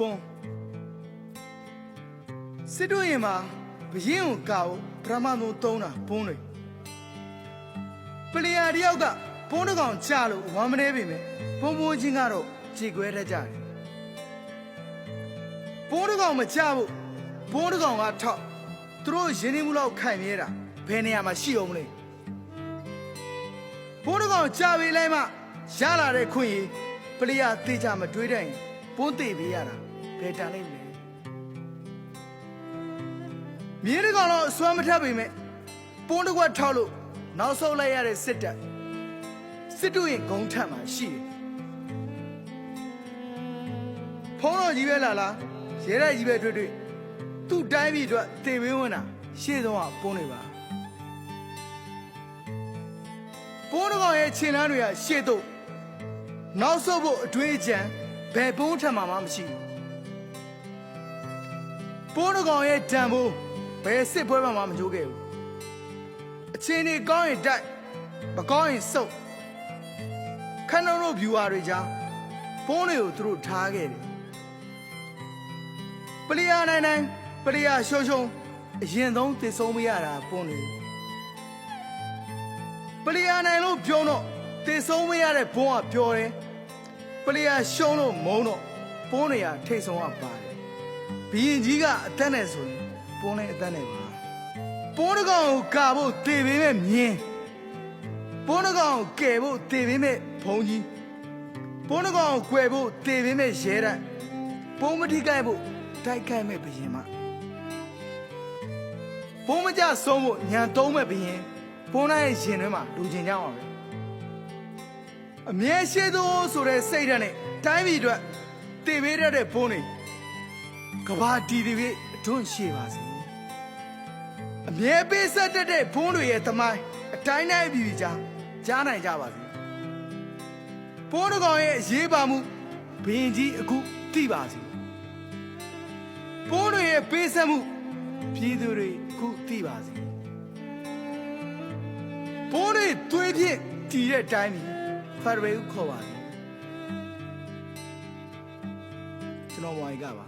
ပွန်းစစ်တို့ရင်မှာဘရင်ကိုကောက်ပရမန်တို့သုံးတာပွန်းတွေပလီယာတယောက်ကပွန်းတစ်ကောင်ချလို့ဝမ်းမနေပြီမဲ့ပွန်းပွန်းချင်းကတော့ကြေကွဲတတ်ကြတယ်ပွန်းတစ်ကောင်မချဖို့ပွန်းတစ်ကောင်ကထောက်သူတို့ရင်းနှီးမှုလောက်ခိုင်မြဲတာဘယ်နေရာမှာရှိအောင်မလဲပွန်းတစ်ကောင်ချပေးလိုက်မှရလာတဲ့ခွင့်ရပလီယာတေချာမတွေးတဲ့ရင်ပွန်းတေပေးရတာ ဘယ်တန်လိမ့်မလဲမြေတကောင်တော့အစွမ်းမထပ်ပေမဲ့ပွန်းတစ်ခွက်ထောက်လို့နောက်ဆုတ်လိုက်ရတဲ့စစ်တပ်စစ်တို့ရင်ဂုံထက်မှာရှိတယ်ဖုံးတော်ကြီးပဲလာလားရဲတိုက်ကြီးပဲတွေ့တွေ့သူ့တိုင်းပြည်အတွက်တေဝင်းဝင်တာရှေ့ဆုံးကပွန်းနေပါပွန်းတစ်ကောင်ရဲ့ခြေလမ်းတွေကရှေ့တို့နောက်ဆုတ်ဖို့အတွေ့အကြံဘယ်ပွန်းထက်မှာမှမရှိဘူး ပိုးတကောင်ရဲ့ဓာန်ဖို့ဘယ်စစ်ပွဲမှမကြိုးခဲ့ဘူးအချင်းတွေကောင်းရင်တိုက်မကောင်းရင်စုပ်ခဏတို့ viewer တွေကြားဖုန်းတွေကိုသူတို့ထားခဲ့တယ်ပလီယာနိုင်နိုင်ပလီယာရှုံရှုံအရင်ဆုံးတည်ဆုံးမရတာဖုန်းတွေပလီယာနိုင်လို့ပြောတော့တည်ဆုံးမရတဲ့ဘုံကပြောတယ်ပလီယာရှုံလို့မုန်းတော့ဖုန်းတွေကထိတ်ဆုံးကပါတယ် ဘီရင်ကြီးကအသက်နဲ့ဆိုရင်ပုံးလည်းအသက်နဲ့ပါပိုးတကောင်ကိုကာဖို့တေပေးမဲ့မြင်းပိုးတကောင်ကိုကယ်ဖို့တေပေးမဲ့ဘုံကြီးပိုးတကောင်ကိုကွယ်ဖို့တေပေးမဲ့ရဲတတ်ပုံးမထိကိုက်ဖို့တိုက်ခိုက်မဲ့ဘီရင်မပုံးမကြဆုံးဖို့ညံသုံးမဲ့ဘီရင်ပုံးလိုက်ရဲ့ရင်ထဲမှာလူကျင်ကြအောင်ပဲအမြဲရှိသောဆိုတဲ့စိတ်ဓာတ်နဲ့တိုင်းပြည်အတွက်တေပေးရတဲ့ဘုံတွေ ကဘာတီတီပဲအတွန်းရှိပါစေအမြဲပေးဆက်တတ်တဲ့ဘုန်းတွေရဲ့သမိုင်းအတိုင်းတိုင်းပြည်ပြည်ကြားကြားနိုင်ကြပါစေဘုန်းတော်ကောင်ရဲ့အရေးပါမှုဘင်းကြီးအခုသိပါစေဘုန်းတွေရဲ့ပေးဆက်မှုပြည်သူတွေအခုသိပါစေဘုန်းတွေသွေးဖြင့်တည်တဲ့အတိုင်းပြည်ဖာရဝေကိုခေါ်ပါစေကျွန်တော်ဝိုင်ကပါ